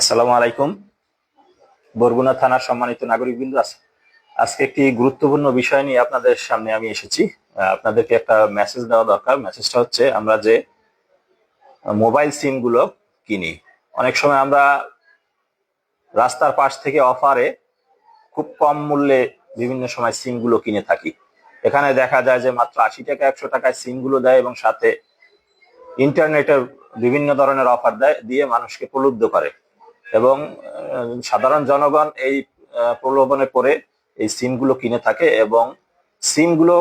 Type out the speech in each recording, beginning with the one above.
আসসালামু আলাইকুম। বরগুনা থানার সম্মানিত নাগরিক বিন্দু আজকে একটি গুরুত্বপূর্ণ বিষয় নিয়ে আপনাদের সামনে আমি এসেছি। আপনাদেরকে একটা মেসেজ দেওয়া দরকার। মেসেজটা হচ্ছে, আমরা যে মোবাইল সিমগুলো কিনি, অনেক সময় আমরা রাস্তার পাশ থেকে অফারে খুব কম মূল্যে বিভিন্ন সময় সিমগুলো কিনে থাকি। এখানে দেখা যায় যে মাত্র আশি টাকা, একশো টাকায় সিমগুলো দেয় এবং সাথে ইন্টারনেটের বিভিন্ন ধরনের অফার দেয়, দিয়ে মানুষকে প্রলুব্ধ করে। এবং সাধারণ জনগণ এই প্রলোভনে পড়ে এই সিমগুলো কিনে থাকে এবং সিমগুলো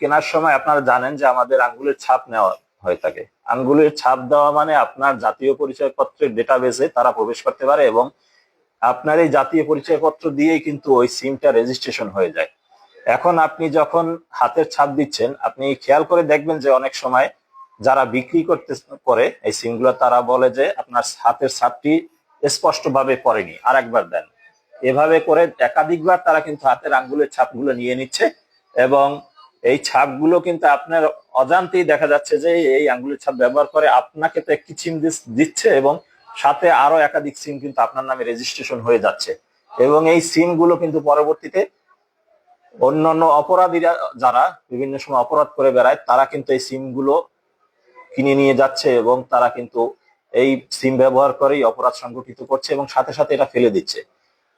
কেনার সময় আপনারা জানেন যে আমাদের আঙ্গুলের ছাপ নেওয়া হয়ে থাকে। আঙ্গুলের ছাপ দেওয়া মানে আপনার জাতীয় পরিচয়পত্রের ডেটাবেসে তারা প্রবেশ করতে পারে এবং আপনার এই জাতীয় পরিচয়পত্র দিয়েই কিন্তু ওই সিমটা রেজিস্ট্রেশন হয়ে যায়। এখন আপনি যখন হাতের ছাপ দিচ্ছেন, আপনি খেয়াল করে দেখবেন যে অনেক সময় যারা বিক্রি করতে, করে এই সিমগুলো, তারা বলে যে আপনার হাতের ছাপটি স্পষ্টভাবে পড়েনি। আর একবার দেন। এভাবে করে একাধিকবার তারা কিন্তু হাতের আঙ্গুলের ছাপগুলো নিয়ে নিচ্ছে এবং এই ছাপগুলো কিন্তু আপনার অজান্তেই দেখা যাচ্ছে যে এই আঙ্গুলের ছাপ ব্যবহার করে আপনাকে তো একটি সিম দিচ্ছে এবং সাথে আরও একাধিক সিম কিন্তু আপনার নামে রেজিস্ট্রেশন হয়ে যাচ্ছে। এবং এই সিমগুলো কিন্তু পরবর্তীতে অন্যান্য অপরাধীরা যারা বিভিন্ন সময় অপরাধ করে বেড়ায়, তারা কিন্তু এই সিমগুলো কিনে নিয়ে যাচ্ছে এবং তারা কিন্তু এই সিম ব্যবহার করেই অপরাধ সংগঠিত করছে এবং সাথে সাথে এটা ফেলে দিচ্ছে।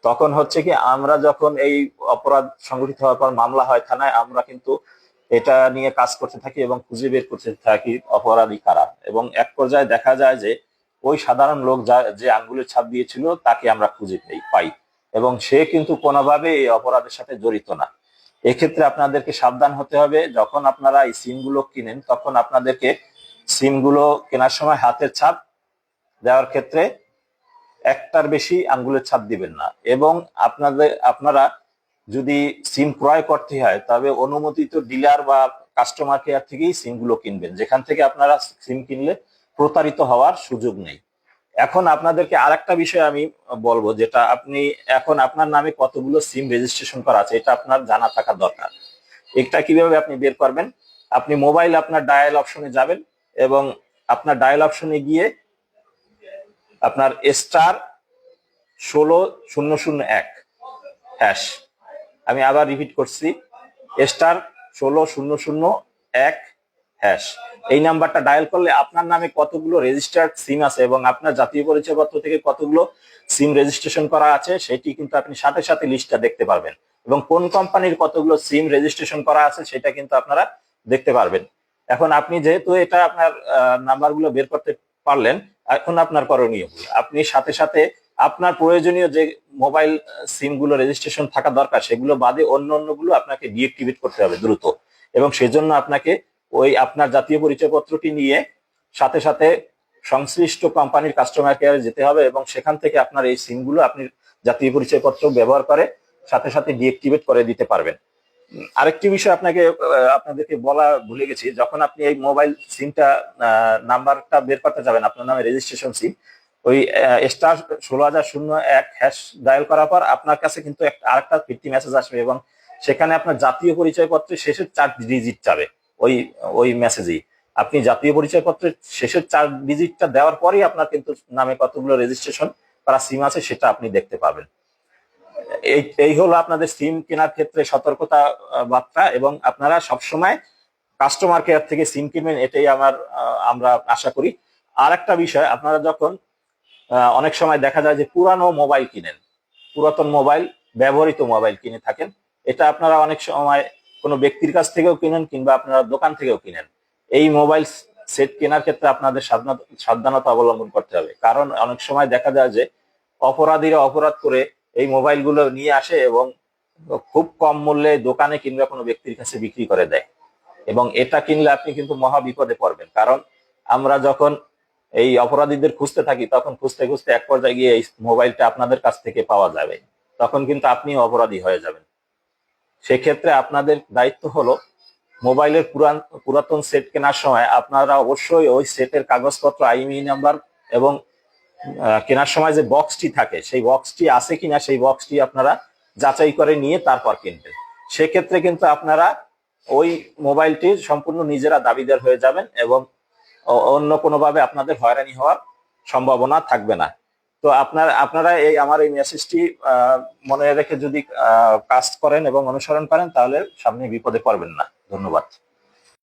তখন হচ্ছে কি, আমরা যখন এই অপরাধ সংগঠিত হওয়ার পর মামলা হয় থানায়, আমরা কিন্তু এটা নিয়ে কাজ করতে থাকি এবং খুঁজে বের করতে থাকি অপরাধী কারা। এবং এক পর্যায়ে দেখা যায় যে, ওই সাধারণ লোক যা, যে আঙ্গুলের ছাপ দিয়েছিল, তাকে আমরা খুঁজে পাই। এবং সে কিন্তু কোনোভাবে এই অপরাধের সাথে জড়িত না। এক্ষেত্রে আপনাদেরকে সাবধান হতে হবে, যখন আপনারা এই সিমগুলো কিনেন, তখন আপনাদেরকে সিমগুলো কেনার সময় হাতের ছাপ দেওয়ার ক্ষেত্রে একটার বেশি আঙ্গুলের ছাপ দিবেন না। এবং আপনাদের, আপনারা যদি সিম ক্রয় করতে হয়, তবে অনুমোদিত ডিলার বা কাস্টমার কেয়ার থেকেই সিমগুলো কিনবেন। যেখান থেকে আপনারা সিম কিনলে প্রতারিত হওয়ার সুযোগ নেই। এখন আপনাদেরকে আরেকটা বিষয় আমি বলব, যেটা আপনি এখন আপনার নামে কতগুলো সিম রেজিস্ট্রেশন করা আছে, এটা আপনার জানা থাকা দরকার। এটা কীভাবে আপনি বের করবেন? আপনি মোবাইল আপনার ডায়াল অপশনে যাবেন এবং আপনার ডায়াল অপশনে গিয়ে আপনার স্টার ষোলো শূন্য শূন্য এক হ্যাশ আমি আবার রিপিট করছি, স্টার ষোলো শূন্য শূন্য এক হ্যাশ এই নাম্বারটা ডায়াল করলে আপনার নামে কতগুলো রেজিস্টার্ড সিম আছে এবং আপনার জাতীয় পরিচয়পত্র থেকে কতগুলো সিম রেজিস্ট্রেশন করা আছে, সেটি কিন্তু আপনি সাথে সাথে লিস্টটা দেখতে পারবেন। এবং কোন কোম্পানির কতগুলো সিম রেজিস্ট্রেশন করা আছে, সেটা কিন্তু আপনারা দেখতে পারবেন। এখন আপনি যেহেতু এটা আপনার নাম্বারগুলো বের করতে পারলেন এখন আপনার করণীয় আপনি সাথে সাথে আপনার প্রয়োজনীয় যে মোবাইল সিমগুলো রেজিস্ট্রেশন থাকা দরকার, সেগুলো বাদে অন্য অন্যগুলো আপনাকে ডিএক্টিভেট করতে হবে দ্রুত। এবং সেজন্য আপনাকে ওই আপনার জাতীয় পরিচয়পত্রটি নিয়ে সাথে সাথে সংশ্লিষ্ট কোম্পানির কাস্টমার কেয়ারে যেতে হবে এবং সেখান থেকে আপনার এই সিমগুলো আপনি জাতীয় পরিচয়পত্র ব্যবহার করে সাথে সাথে ডিএক্টিভেট করে দিতে পারবেন। আরেকটি বিষয় আপনাকে আপনাদেরকে বলা ভুলে গেছি। যখন আপনি এই মোবাইল সিমটা নাম্বারটা বের করতে যাবেন, আপনার নামে রেজিস্ট্রেশন সিম ওই স্টার ষোলো হাজার শূন্য এক হ্যাশ ডায়াল করার পর আপনার কাছে কিন্তু আরেকটা ফিফটি মেসেজ আসবে এবং সেখানে আপনার জাতীয় পরিচয়পত্রের শেষের চার ডিজিট যাবে ওই ওই মেসেজেই আপনি জাতীয় পরিচয়পত্রের শেষের চার ডিজিটটা দেওয়ার পরেই আপনার কিন্তু নামে কতগুলো রেজিস্ট্রেশন করা সিম আছে সেটা আপনি দেখতে পাবেন। এই হলো আপনাদের সিম কেনার ক্ষেত্রে সতর্কতা বার্তা এবং আপনারা সবসময় কাস্টমার কেয়ার থেকে সিম কিনবেন, এটাই আমার আমরা আশা করি। আর একটা বিষয়, আপনারা যখন অনেক সময় দেখা যায় যে পুরানো মোবাইল কিনেন, পুরাতন মোবাইল ব্যবহৃত মোবাইল কিনে থাকেন, এটা আপনারা অনেক সময় কোনো ব্যক্তির কাছ থেকেও কিনেন কিংবা আপনারা দোকান থেকেও কিনেন। এই মোবাইল সেট কেনার ক্ষেত্রে আপনাদের সাবধানতা অবলম্বন করতে হবে। কারণ অনেক সময় দেখা যায় যে অপরাধীরা অপরাধ করে এই মোবাইলগুলো নিয়ে আসে এবং খুব কম মূল্যে দোকানে কিংবা কোনো ব্যক্তির কাছে বিক্রি করে দেয়। এবং এটা কিনলে আপনি কিন্তু মহা বিপদে পড়বেন। কারণ আমরা যখন এই অপরাধীদের খুঁজতে থাকি, তখন খুঁজতে খুঁজতে এক পর্যায়ে গিয়ে এই মোবাইলটা আপনাদের কাছ থেকে পাওয়া যাবে। তখন কিন্তু আপনি অপরাধী হয়ে যাবেন। সেক্ষেত্রে আপনাদের দায়িত্ব হলো মোবাইলের পুরান পুরাতন সেট কেনার সময় আপনারা অবশ্যই ওই সেটের কাগজপত্র, আইএমই নাম্বার এবং কেনার সময় যে বক্সটি থাকে, সেই বক্সটি আছে কিনা, সেই বক্সটি আপনারা যাচাই করে নিয়ে তারপর কিনবেন। সেক্ষেত্রে কিন্তু আপনারা ওই মোবাইলটি সম্পূর্ণ নিজেরা দাবিদার হয়ে যাবেন এবং অন্য কোনোভাবে আপনাদের হয়রানি হওয়ার সম্ভাবনা থাকবে না। তো আপনার, আপনারা এই, আমার এই মেসেজটি মনে রেখে যদি কাজ করেন এবং অনুসরণ করেন, তাহলে সামনে বিপদে পড়বেন না। ধন্যবাদ।